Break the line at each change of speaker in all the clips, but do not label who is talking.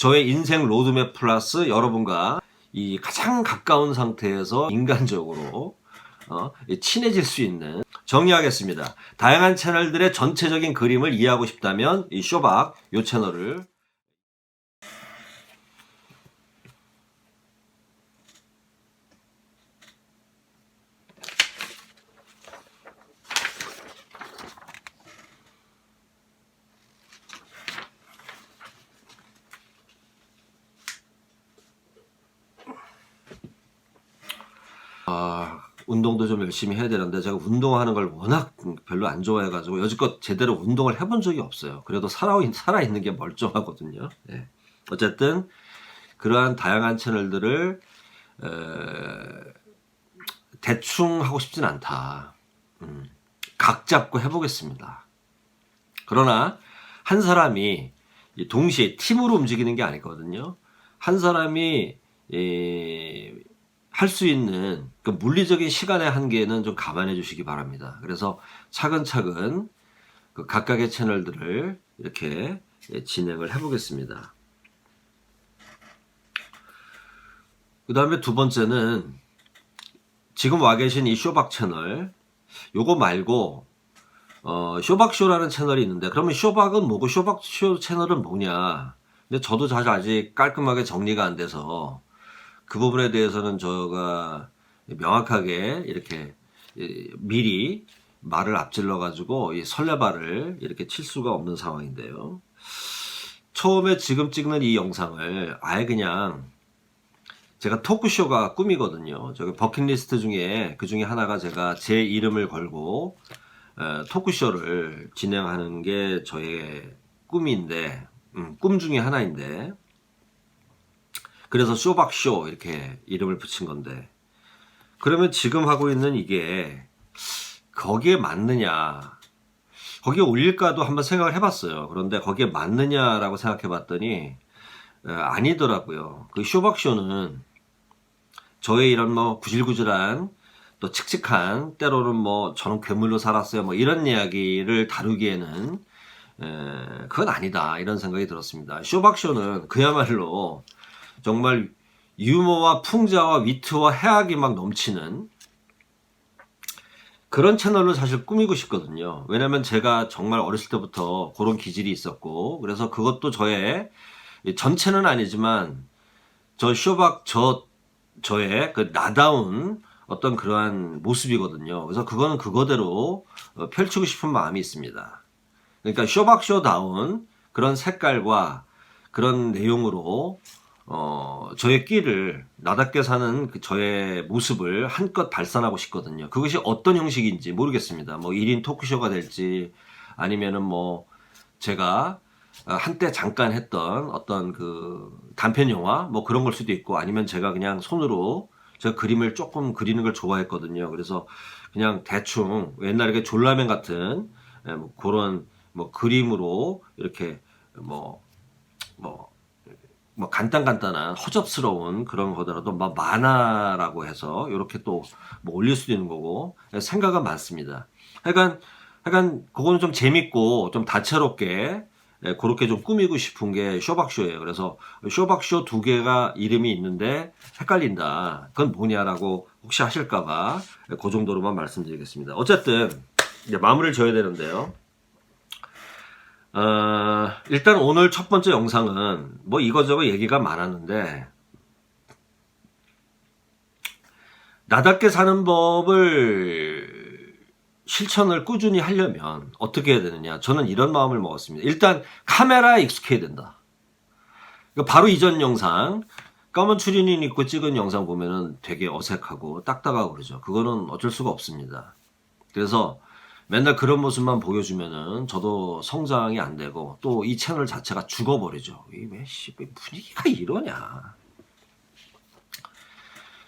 저의 인생 로드맵 플러스 여러분과 이 가장 가까운 상태에서 인간적으로 어, 친해질 수 있는 정리하겠습니다. 다양한 채널들의 전체적인 그림을 이해하고 싶다면 이 쇼박 요 채널을 아, 운동도 좀 열심히 해야 되는데 제가 운동하는 걸 워낙 별로 안 좋아해가지고 여지껏 제대로 운동을 해본 적이 없어요. 그래도 살아, 살아있는 게 멀쩡하거든요. 예. 어쨌든 그러한 다양한 채널들을 에, 대충 하고 싶진 않다. 음, 각 잡고 해보겠습니다. 그러나 한 사람이 이 동시에 팀으로 움직이는 게 아니거든요. 한 사람이 할 수 있는 그 물리적인 시간의 한계는 좀 감안해 주시기 바랍니다. 그래서 차근차근 그 각각의 채널들을 이렇게 예, 진행을 해보겠습니다. 그 다음에 두 번째는 지금 와 계신 이 쇼박 채널 요거 말고 어, 쇼박쇼라는 채널이 있는데 그러면 쇼박은 뭐고 쇼박쇼 채널은 뭐냐 근데 저도 사실 아직 깔끔하게 정리가 안 돼서 그 부분에 대해서는 저가 명확하게 이렇게 예, 미리 말을 앞질러 가지고 이 설레발을 이렇게 칠 수가 없는 상황인데요. 처음에 지금 찍는 이 영상을 아예 그냥 제가 토크쇼가 꿈이거든요. 저기 버킷리스트 중에 그 중에 하나가 제가 제 이름을 걸고 어, 토크쇼를 진행하는 게 저의 꿈인데 음, 꿈 중에 하나인데 그래서 쇼박쇼 이렇게 이름을 붙인 건데. 그러면 지금 하고 있는 이게 거기에 맞느냐? 거기에 올릴까도 한번 생각을 해봤어요. 그런데 거기에 맞느냐라고 생각해 봤더니 어, 아니더라고요. 그 쇼박쇼는 저의 이런 뭐 구질구질한 또 칙칙한 때로는 뭐 저는 괴물로 살았어요. 뭐 이런 이야기를 다루기에는 에, 그건 아니다. 이런 생각이 들었습니다. 쇼박쇼는 그야말로 정말 유머와 풍자와 위트와 해악이 막 넘치는 그런 채널을 사실 꾸미고 싶거든요. 왜냐면 제가 정말 어렸을 때부터 그런 기질이 있었고, 그래서 그것도 저의 전체는 아니지만, 저 쇼박 저, 저의 그 나다운 어떤 그러한 모습이거든요. 그래서 그거는 그거대로 어, 펼치고 싶은 마음이 있습니다. 그러니까 쇼박쇼다운 그런 색깔과 그런 내용으로 어, 저의 끼를 나답게 사는 그 저의 모습을 한껏 발산하고 싶거든요. 그것이 어떤 형식인지 모르겠습니다. 뭐 1인 토크쇼가 될지 아니면은 뭐 제가 한때 잠깐 했던 어떤 그 단편 영화 뭐 그런 걸 수도 있고 아니면 제가 그냥 손으로 제가 그림을 조금 그리는 걸 좋아했거든요. 그래서 그냥 대충 옛날에 그 졸라맨 같은 예, 뭐 그런 뭐 그림으로 이렇게 뭐, 뭐, 뭐 간단간단한 허접스러운 그런 거더라도 막 만화라고 해서 이렇게 또 뭐 올릴 수도 있는 거고 생각은 많습니다. 하여간 하여간 그거는 좀 재밌고 좀 다채롭게 예, 그렇게 좀 꾸미고 싶은 게 쇼박쇼예요. 그래서 쇼박쇼 두 개가 이름이 있는데 헷갈린다. 그건 뭐냐라고 혹시 하실까봐 그 정도로만 말씀드리겠습니다. 어쨌든 이제 마무리를 져야 되는데요. 어, 일단 오늘 첫 번째 영상은 뭐 이거저거 얘기가 많았는데 나답게 사는 법을 실천을 꾸준히 하려면 어떻게 해야 되느냐. 저는 이런 마음을 먹었습니다. 일단 카메라에 익숙해야 된다. 바로 이전 영상. 까만 추리닝 입고 찍은 영상 보면은 되게 어색하고 딱딱하고 그러죠. 그거는 어쩔 수가 없습니다. 그래서 맨날 그런 모습만 보여주면은 저도 성장이 안 되고 또 이 채널 자체가 죽어버리죠. 이왜 분위기가 이러냐.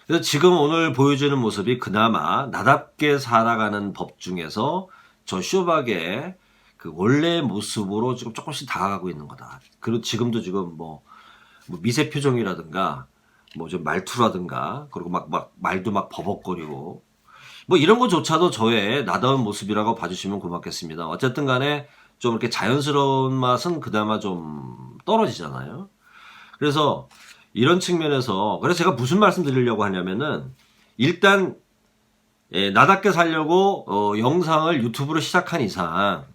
그래서 지금 오늘 보여주는 모습이 그나마 나답게 살아가는 법 중에서 저 쇼박의 그 원래 모습으로 지금 조금씩 다가가고 있는 거다. 그리고 지금도 지금 뭐, 뭐 미세 표정이라든가 뭐 좀 말투라든가 그리고 막, 막 말도 막 버벅거리고 뭐 이런 것조차도 저의 나다운 모습이라고 봐주시면 고맙겠습니다. 어쨌든 간에 좀 이렇게 자연스러운 맛은 그나마 좀 떨어지잖아요. 그래서 이런 측면에서 그래서 제가 무슨 말씀 드리려고 하냐면은 일단 예, 나답게 살려고 어, 영상을 유튜브로 시작한 이상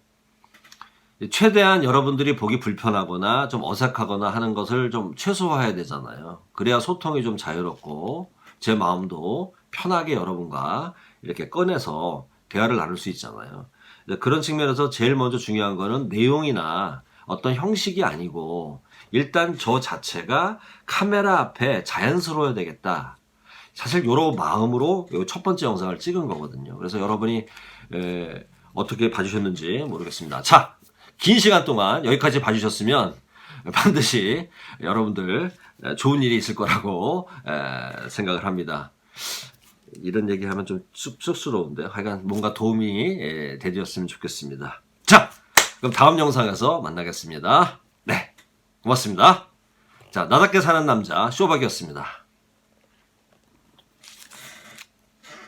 최대한 여러분들이 보기 불편하거나 좀 어색하거나 하는 것을 좀 최소화해야 되잖아요. 그래야 소통이 좀 자유롭고 제 마음도 편하게 여러분과 이렇게 꺼내서 대화를 나눌 수 있잖아요. 그런 측면에서 제일 먼저 중요한 거는 내용이나 어떤 형식이 아니고 일단 저 자체가 카메라 앞에 자연스러워야 되겠다. 사실 요런 마음으로 요첫 번째 영상을 찍은 거거든요. 그래서 여러분이 에, 어떻게 봐주셨는지 모르겠습니다. 자, 긴 시간 동안 여기까지 봐주셨으면 반드시 여러분들 에, 좋은 일이 있을 거라고 에, 생각을 합니다. 이런 얘기하면 좀 쑥, 쑥스러운데 하여간 뭔가 도움이 에, 되었으면 좋겠습니다. 자, 그럼 다음 영상에서 만나겠습니다. 네, 고맙습니다. 자, 나답게 사는 남자 쇼박이었습니다.